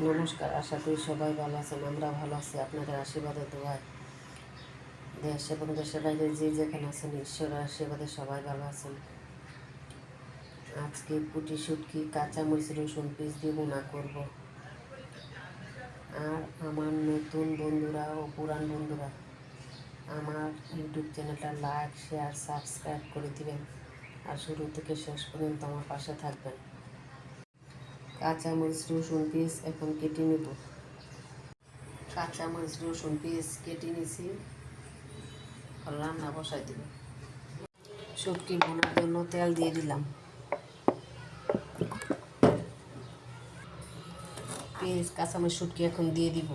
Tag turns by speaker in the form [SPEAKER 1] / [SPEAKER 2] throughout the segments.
[SPEAKER 1] নমস্কার, আশা করি সবাই ভালো আছেন আমরা ভালো আছি। আপনাদের আশীর্বাদে, দোয়ায়। দেশ এবং দেশের বাইরে যে যেখানে আছেন, ঈশ্বরের আশীর্বাদে সবাই ভালো আছেন। আজকে পুটি কাঁচা মরিচ, রসুন পিস দিয়ে বোনা করব। আর আমার নতুন বন্ধুরা ও পুরান বন্ধুরা, আমার ইউটিউব চ্যানেলটা লাইক, শেয়ার, সাবস্ক্রাইব করে দিবেন। আর শুরু থেকে শেষ পর্যন্ত আমার পাশে থাকবেন। কাঁচামরিচ, রসুন পিস এখন কেটে নেব। কাঁচামরিচ, রসুন পিস কেটে নিছি রান্না বসাই দিব। শুটকি বোনার জন্য তেল দিয়ে দিলাম। পেঁয়াজ, কাঁচামরিচ, শুটকি এখন দিয়ে দিব।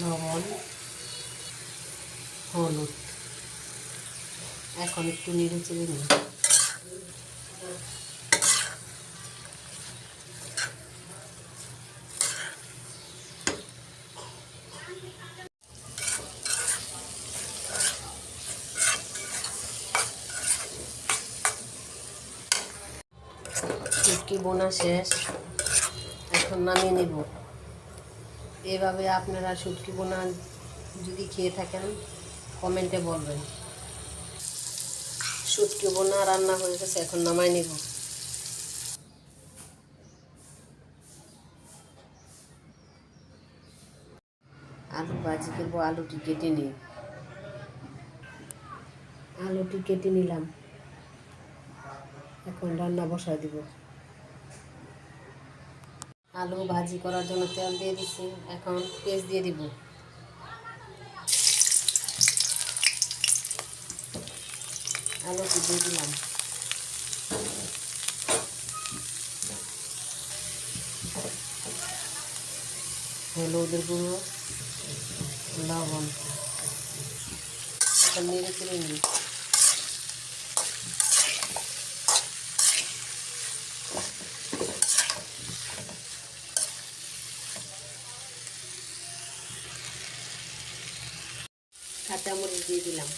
[SPEAKER 1] লবণ, হলুদ। এখন একটু নেড়ে চেড়ে নিই। শুটকি বোনা শেষ। এখন নামিয়ে নেব। এভাবে আপনারা শুটকি বোনা যদি খেয়ে থাকেন, কমেন্টে বলবেন। শুটকি বোনা রান্না হয়ে গেছে, এখন নামাই নেব। আলু ভাজি করব, আলুটি কেটে নিই। আলুটি কেটে নিলাম। এখন রান্না বসাই দিব। আলু ভাজি করার জন্য তেল দিয়ে দিচ্ছি এখন পেঁয়াজ দিয়ে দিব। আলুটি দিয়ে দিলাম? হলুদের গুঁড়ো, লবণ। নিই। কাঁচামরিচ দিয়ে দিলাম।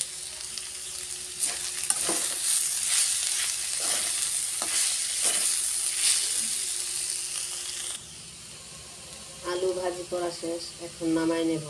[SPEAKER 1] আলু ভাজি করা শেষ এখন নামাই নেব।